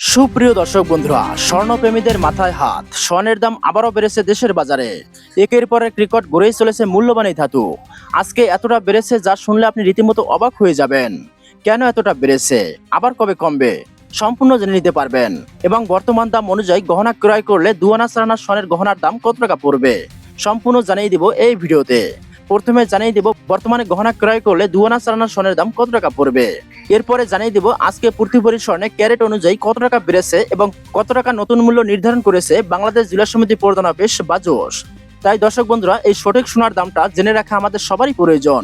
সুপ্রিয় দর্শক বন্ধুরা, স্বর্ণপ্রেমীদের মাথায় হাত। স্বর্ণের দাম আবারও বেড়েছে দেশের বাজারে। একের পর এক রেকর্ড গড়েই চলেছে মূল্যবান এই ধাতু। আজকে এতটা বেড়েছে যা শুনলে আপনি রীতিমতো অবাক হয়ে যাবেন। কেন এতটা বেড়েছে? আবার কবে কমবে? সম্পূর্ণ জেনে নিতে পারবেন। এবং বর্তমান দাম অনুযায়ী গহনা ক্রয় করলে দুয়ানা চারানা স্বর্ণের গহনার দাম কত টাকা পড়বে? সম্পূর্ণ জানিয়ে দিব এই ভিডিওতে। প্রথমে জানিয়ে দিব, বর্তমানে গহনা ক্রয় করলে দুয়ানা চারানা স্বর্ণের দাম কত টাকা পড়বে? এরপরে জানিয়ে দিব, আজকে প্রতি ভরি স্বর্ণে ক্যারেট অনুযায়ী কত টাকা বেড়েছে এবং কত টাকা নতুন মূল্য নির্ধারণ করেছে বাংলাদেশ জেলা সমিতি প্রধান অফিস বাজোস তাই দর্শক বন্ধুরা, এই সঠিক সোনার দামটা জেনে রাখা আমাদের সবারই প্রয়োজন।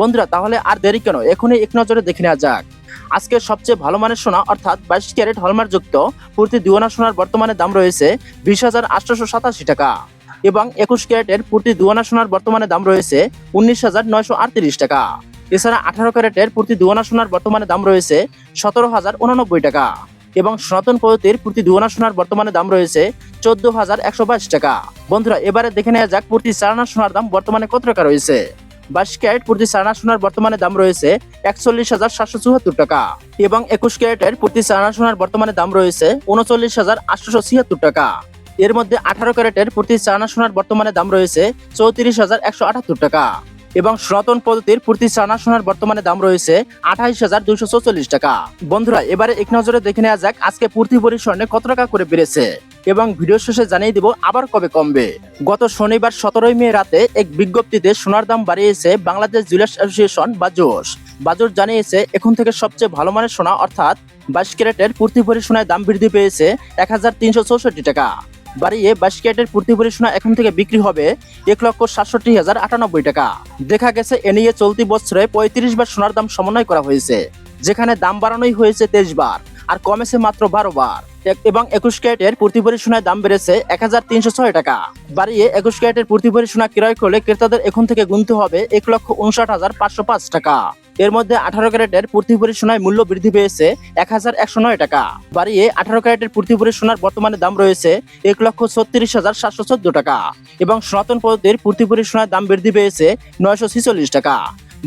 বন্ধুরা, তাহলে আর দেরি কেন? এখনই এক নজরে দেখে নেওয়া যাক। আজকে সবচেয়ে ভালো মানের সোনা, অর্থাৎ বাইশ ক্যারেট হলমার্ক যুক্ত প্রতি দুয়ানা সোনার বর্তমানে দাম রয়েছে বিশ হাজার আটশোশো সাতাশি টাকা। এবং একুশ ক্যারেটের প্রতি দুয়ানা সোনার বর্তমানে দাম রয়েছে উনিশ হাজার নয়শো আটত্রিশ টাকা। এছাড়া আঠারো ক্যারেটের প্রতি দুয়ানা সোনার বর্তমানে দাম রয়েছে সতেরো হাজার উননব্বই টাকা এবং সনাতন পদ্ধতির প্রতি দুয়ানা সোনার বর্তমানে দাম রয়েছে চোদ্দ হাজার একশো বাইশ টাকা। বন্ধুরা, এবারে দেখে নেওয়া যাক প্রতি চারানা সোনার দাম বর্তমানে কত টাকা রয়েছে। বাইশ ক্যারেট প্রতি চারানা সোনার বর্তমানে দাম রয়েছে একচল্লিশ হাজার সাতশো চুয়াত্তর টাকা এবং একুশ ক্যারেটের প্রতি চারানা সোনার বর্তমানে দাম রয়েছে উনচল্লিশ হাজার আটশোশো ছিয়াত্তর টাকা। এর মধ্যে আঠারো ক্যারেটের প্রতি চারানা সোনার বর্তমানে দাম রয়েছে চৌত্রিশ হাজার একশো আটাত্তর টাকা। এবং সনাতন পদ্ধতির প্রতি চানা সোনার বর্তমানে দাম রয়েছে আঠাইশ হাজার দুইশো চৌচল্লিশ টাকা। বন্ধুরা, এবারে এক নজরে দেখে নেওয়া যাক আজকে প্রতি ভরি কত টাকা করে বেড়েছে। এবং ভিডিও শেষে জানিয়ে দিব আবার কবে কমবে। গত শনিবার সতেরোই মে রাতে এক বিজ্ঞপ্তিতে সোনার দাম বাড়িয়েছে বাংলাদেশ জুয়েলার্স অ্যাসোসিয়েশন বাজোস বাজোস জানিয়েছে, এখন থেকে সবচেয়ে ভালো মানের সোনা অর্থাৎ বাইশ ক্যারেটের প্রতি ভরি সোনায় দাম বৃদ্ধি পেয়েছে এক হাজার তিনশো চৌষট্টি টাকা। বাড়িয়ে বাইশ ক্যারেটের প্রতি ভরি সোনা এখন থেকে বিক্রি হবে এক লক্ষ সাতষট্টি হাজার আটানব্বই টাকা। দেখা গেছে, এ নিয়ে চলতি বছরে পঁয়ত্রিশ বার সোনার দাম সমন্বয় করা হয়েছে, যেখানে দাম বাড়ানোই হয়েছে তেইশ বার আর কমেছে মাত্র বারো বার। এবং একুশ ক্যারেটের প্রতি ভরি সোনার দাম বেড়েছে এক হাজার তিনশো ছয় টাকা। বাড়িয়ে একুশ ক্যারেটের প্রতি ভরি সোনা ক্রয় করলে ক্রেতাদের এখন থেকে গুনতে হবে এক লক্ষ উনষাট হাজার পাঁচশো পাঁচ টাকা। এর মধ্যে আঠারো ক্যারেটের প্রতি ভরি সোনায় মূল্য বৃদ্ধি পেয়েছে এক হাজার একশো নয় টাকা। বাড়িয়ে আঠারো ক্যারেটের প্রতি ভরি সোনার বর্তমানে দাম রয়েছে এক লক্ষ ছত্রিশ হাজার সাতশো চোদ্দ টাকা এবং সনাতন পদ্ধতির প্রতি ভরি সোনার দাম বৃদ্ধি পেয়েছে নয়শো ছিচল্লিশ টাকা।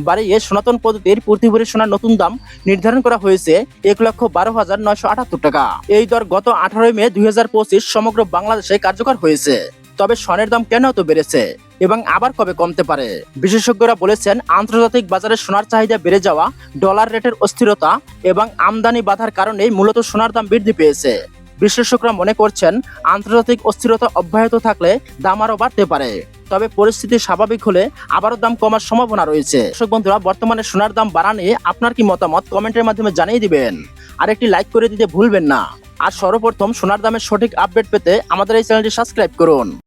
বাড়িয়ে সনাতন পদ্ধতির প্রতি ভরি সোনার নতুন দাম নির্ধারণ করা হয়েছে এক লক্ষ বারো হাজার নয়শো আটাত্তর টাকা। এই দর গত আঠারোই মে দুই হাজার পঁচিশ সমগ্র বাংলাদেশে কার্যকর হয়েছে। তবে স্বর্ণের দাম কেন এত বেড়েছে? এবং আবার কবে কমতে পারে? বিশেষজ্ঞরা বলেছেন, আন্তর্জাতিক বাজারে সোনার চাহিদা বেড়ে যাওয়া, ডলার রেটের অস্থিরতা এবং আমদানি বাধার কারণেই মূলত সোনার দাম বৃদ্ধি পেয়েছে। বিশ্লেষকরা মনে করছেন, আন্তর্জাতিক অস্থিরতা অব্যাহত থাকলে দাম আরও বাড়তে পারে। তবে পরিস্থিতি স্বাভাবিক হলে আবারও দাম কমার সম্ভাবনা রয়েছে। দর্শক বন্ধুরা, বর্তমানে সোনার দাম বাড়া নিয়ে আপনার কি মতামত কমেন্টের মাধ্যমে জানিয়ে দিবেন। আর একটি লাইক করে দিতে ভুলবেন না। আর সর্বপ্রথম সোনার দামের সঠিক আপডেট পেতে আমাদের এই চ্যানেলটি সাবস্ক্রাইব করুন।